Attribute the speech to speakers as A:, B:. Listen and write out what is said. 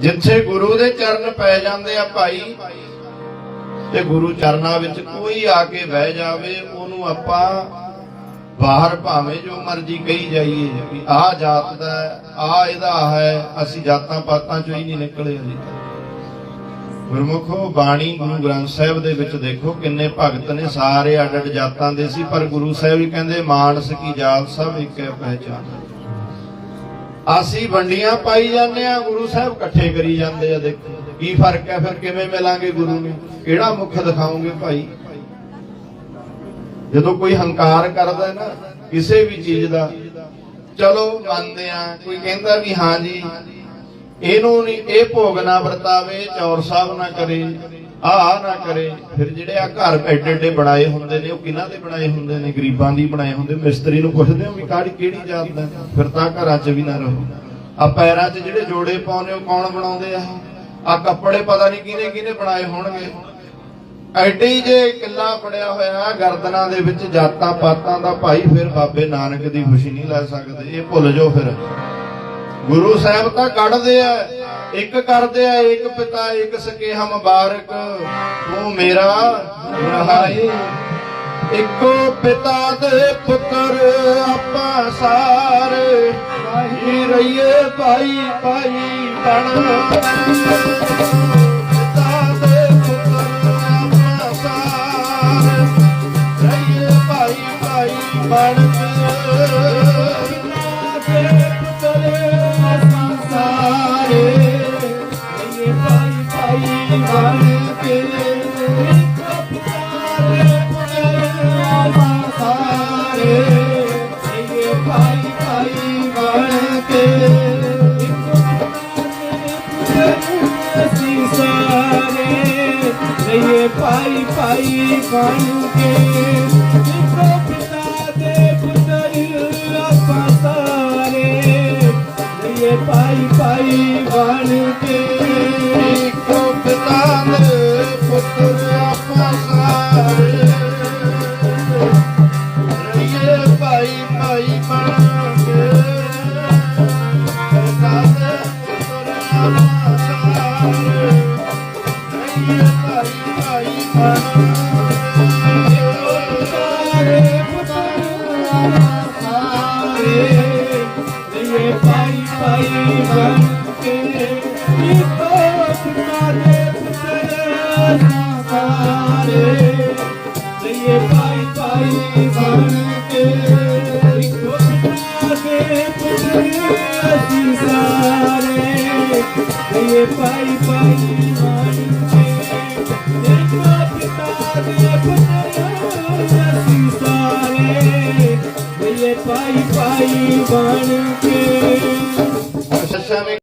A: ਜਿੱਥੇ ਗੁਰੂ ਦੇ ਚਰਨ ਪੈ ਜਾਂਦੇ ਆ ਭਾਈ, ਤੇ ਗੁਰੂ ਚਰਨਾਂ ਵਿੱਚ ਕੋਈ ਆ ਕੇ ਬਹਿ ਜਾਵੇ, ਉਹਨੂੰ ਆਪਾਂ ਬਾਹਰ ਭਾਵੇਂ ਜੋ ਮਰਜ਼ੀ ਕਹੀ ਜਾਈਏ, ਵੀ ਆਹ ਜਾਤ ਦਾ ਆ ਇਹਦਾ ਹੈ, ਅਸੀਂ ਜਾਤਾਂ ਪਾਤਾਂ ਚੋਂ ਹੀ ਨਹੀਂ ਨਿਕਲੇ ਅਜੇ ਗੁਰਮੁਖੋ, ਬਾਣੀ ਗੁਰੂ ਗ੍ਰੰਥ ਸਾਹਿਬ ਦੇ ਵਿੱਚ ਦੇਖੋ ਕਿੰਨੇ ਭਗਤ ਨੇ ਸਾਰੇ ਅੱਡ ਅੱਡ ਜਾਤਾਂ ਦੇ ਸੀ, ਪਰ ਗੁਰੂ ਸਾਹਿਬ ਵੀ ਕਹਿੰਦੇ, ਮਾਨਸ ਕੀ ਜਾਤ ਸਭ ਇੱਕ ਹੈ, ਪਹਿਚਾਨ। ਅਸੀਂ ਵੰਡੀਆਂ ਪਾਈ ਜਾਂਦੇ ਆ ਗੁਰੂ ਸਾਹਿਬ ਇਕੱਠੇ ਕਰੀ ਜਾਂਦੇ ਆ, ਦੇਖੋ। ਕੀ ਫ਼ਰਕ ਹੈ? ਫਿਰ ਕਿਵੇਂ ਮਿਲਾਂਗੇ ਗੁਰੂ ਨੂੰ? ਕਿਹੜਾ ਮੁੱਖ ਦਿਖਾਓਗੇ ਭਾਈ? ਜਦੋਂ ਕੋਈ ਹੰਕਾਰ ਕਰਦਾ ਨਾ, ਕਿਸੇ ਵੀ ਚੀਜ਼ ਦਾ, ਚਲੋ ਮੰਨਦੇ ਆ ਕੋਈ ਕਹਿੰਦਾ ਵੀ ਹਾਂ ਜੀ ਇਹਨੂੰ ਨਹੀਂ ਇਹ ਭੋਗ ਨਾ ਵਰਤਾਵੇ, ਚੌਰ ਸਾਹਿਬ ਨਾ ਕਰੇ, ਆਹ ਨਾ ਕਰੇ। ਫਿਰ ਜਿਹੜੇ ਆ ਘਰ ਐਡੇ ਐਡੇ ਬਣਾਏ ਹੁੰਦੇ ਨੇ, ਉਹ ਕਿਹਨਾਂ ਦੇ ਬਣਾਏ ਹੁੰਦੇ ਨੇ? ਗਰੀਬਾਂ ਦੀ ਬਣਾਏ ਹੁੰਦੇ। ਮਿਸਤਰੀ ਨੂੰ ਪੁੱਛਦੇ ਹੋ ਵੀ ਕਾਹਦੀ, ਕਿਹੜੀ ਜਾਤ ਦਾ ਫਿਰ ਤਾਂ ਘਰਾਂ 'ਚ ਵੀ ਨਾ ਰਹੋ। ਆ ਪੈਰਾਂ 'ਚ ਜਿਹੜੇ ਜੋੜੇ ਪਾਉਂਦੇ ਉਹ ਕੌਣ ਬਣਾਉਂਦੇ ਆ? ਆ ਕੱਪੜੇ ਪਤਾ ਨਹੀਂ ਕਿਹਨੇ ਕਿਹਨੇ ਬਣਾਏ ਹੋਣਗੇ। ਐਡੀ ਜੇ ਕਿੱਲਾ ਫੜਿਆ ਹੋਇਆ, ਗਰਦਨਾਂ ਦੇ ਵਿੱਚ ਜਾਤਾਂ ਪਾਤਾਂ ਦਾ ਭਾਈ ਫਿਰ ਬਾਬੇ ਨਾਨਕ ਦੀ ਖੁਸ਼ੀ ਨਹੀਂ ਲੈ ਸਕਦੇ। ਇਹ ਭੁੱਲ ਜਾਓ ਫਿਰ। ਗੁਰੂ ਸਾਹਿਬ ਤਾਂ ਕੱਢਦੇ ਆ, ਇੱਕ ਕਰਦੇ ਆ, ਇੱਕ ਪਿਤਾ, ਇੱਕ ਸਕੇਹਾ ਮੁਬਾਰਕ। ਤੂੰ ਮੇਰਾ ਰਹਾਈ। ਇੱਕੋ ਪਿਤਾ ਦੇ ਪੁੱਤਰ ਆਪਾਂ ਸਾਰੇ। ਹੀ ਰਹੀਏ ਭਾਈ ਭਾਈ ਬਣ। ਪਿਤਾ ਰਹੀਏ ਭਾਈ ਭਾਈ ਬਣ
B: ਕੇ ਇੱਕੋ ਪਿਤਾ ਦੇ ਪੁੱਤਰ ਆਪਾਂ ਸਾਰੇ ਲਈਏ ਭਾਈ ਭਾਈ ਬਣ ਕੇ
A: ਇੱਕੋ ਪਿਤਾ ਦੇ ਪੁੱਤਰ ਆਪਾਂ ਸਾਰੇ। ਪਾਈ ਭਾਈ
B: ਲਈਏ ਭਾਈ ਭਾਈ ਬਣ ਕੇ
A: ਸੱਚਾ